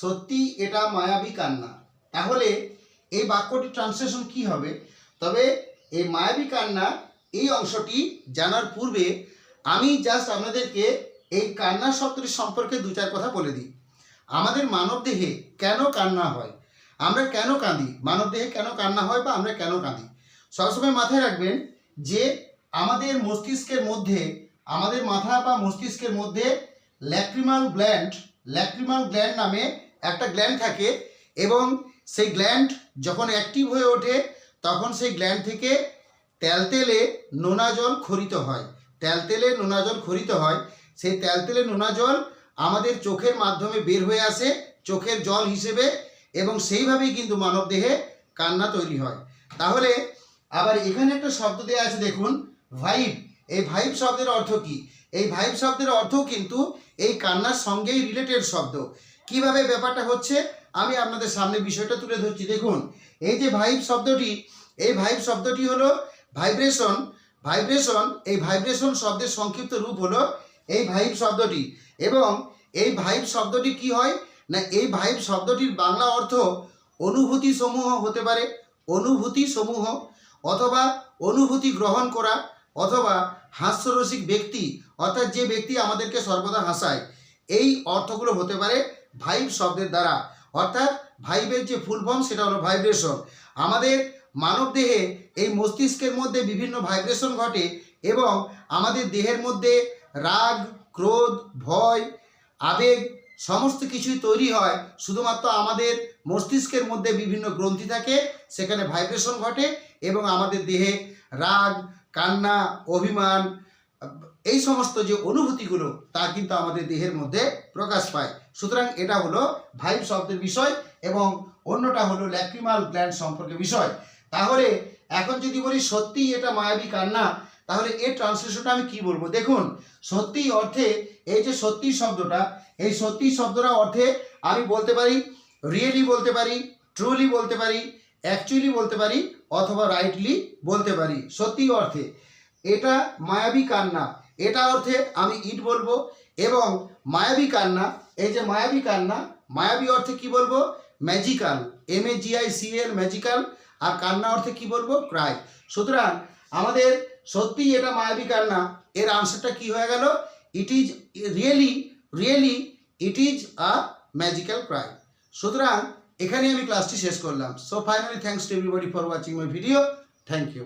সত্যি এটা মায়াবী কান্না। তাহলে এই বাক্যটি ট্রান্সলেশন কি হবে? তবে এই মায়াবী কান্না এই অংশটি জানার পূর্বে আমি জাস্ট আপনাদেরকে এই কান্না শব্দটি সম্পর্কে দু চার কথা বলে দিই। আমাদের মানব দেহে কেন কান্না হয়? আমরা কেন কাঁদি? মানব দেহে কেন কান্না হয় বা আমরা কেন কাঁদি? সবসময় মাথায় রাখবেন যে আমাদের মস্তিষ্কের মধ্যে, আমাদের মাথা বা মস্তিষ্কের মধ্যে ল্যাক্রিমাল গ্ল্যান্ড ল্যাক্রিমাল গ্ল্যান্ড নামে একটা গ্ল্যান্ড থাকে এবং সেই গ্ল্যান্ড যখন অ্যাক্টিভ হয়ে ওঠে, তখন সেই গ্ল্যান্ড থেকে তেলতেলে নোনা জল খরিত হয়। তেলতেলে নোনা জল খরিত হয়। সেই তেলতেলে নোনা জল আমাদের চোখের মাধ্যমে বের হয়ে আসে, চোখের জল হিসেবে এবং সেইভাবেই কিন্তু মানবদেহে কান্না তৈরি হয়। তাহলে আবার এখানে একটা শব্দ দেওয়া আছে, দেখুন ভাইব এই ভাইব শব্দের অর্থ কি? এই ভাইব শব্দের অর্থ কিন্তু এই কান্নার সঙ্গেই রিলেটেড শব্দ। কীভাবে ব্যাপারটা হচ্ছে, আমি আপনাদের সামনে বিষয়টা তুলে ধরছি। দেখুন, এই যে ভাইব শব্দটি, এই ভাইব শব্দটি হলো ভাইব্রেশন ভাইব্রেশন এই ভাইব্রেশন শব্দের সংক্ষিপ্ত রূপ হলো এই ভাইব শব্দটি। এবং এই ভাইব শব্দটি কি হয় না, এই ভাইব শব্দটির বাংলা অর্থ অনুভূতি সমূহ হতে পারে, অনুভূতি সমূহ অথবা অনুভূতি গ্রহণ করা অথবা হাস্যরসিক ব্যক্তি, অর্থাৎ যে ব্যক্তি আমাদেরকে সর্বদা হাসায়, এই অর্থগুলো হতে পারে ভাইব শব্দের দ্বারা। অর্থাৎ ভাইবের যে ফুল ফর্ম সেটা হলো ভাইব্রেশন আমাদের মানব দেহে এই মস্তিষ্কের মধ্যে বিভিন্ন ভাইব্রেশন ঘটে এবং আমাদের দেহের মধ্যে রাগ, ক্রোধ, ভয়, আবেগ সমস্ত কিছুই তৈরি হয়। শুধুমাত্র আমাদের মস্তিষ্কের মধ্যে বিভিন্ন গ্রন্থি থাকে, সেখানে ভাইব্রেশন ঘটে এবং আমাদের দেহে রাগ, কান্না, অভিমান এই সমস্ত যে অনুভূতিগুলো, তা কিন্তু আমাদের দেহের মধ্যে প্রকাশ পায়। সুতরাং এটা হলো ভাইব শব্দের বিষয় এবং অন্যটা হলো ল্যাক্রিমাল গ্ল্যান্ড সম্পর্কে বিষয়। তাহলে এখন যদি বলি সত্যিই এটা মায়াবী কান্না, তাহলে এর ট্রান্সলেশনটা আমি কি বলব? দেখুন সত্যি অর্থে এই যে সত্যি শব্দটা, এই সত্যি শব্দটা অর্থে আমি বলতে পারি, রিয়েলি বলতে পারি, ট্রুলি বলতে পারি, অ্যাকচুয়ালি বলতে পারি, অথবা রাইটলি বলতে পারি। সত্যি অর্থে। এটা মায়াবী কান্না। এটা অর্থে আমি ইট বলব এবং মায়াবী কান্না, এই যে মায়াবী কান্না, মায়াবী অর্থে কি বলব? Magical M A G I C L magical আর কান্না অর্থে কি বলব? ক্রাই সুতরাং আমাদের সত্যি এটা মায়াবী কান্না। এর আনসারটা কি হয়ে গেল? It is really really it is a magical cry সুতরাং এখানে আমি ক্লাসটি শেষ করলাম। So finally thanks to everybody for watching my video thank you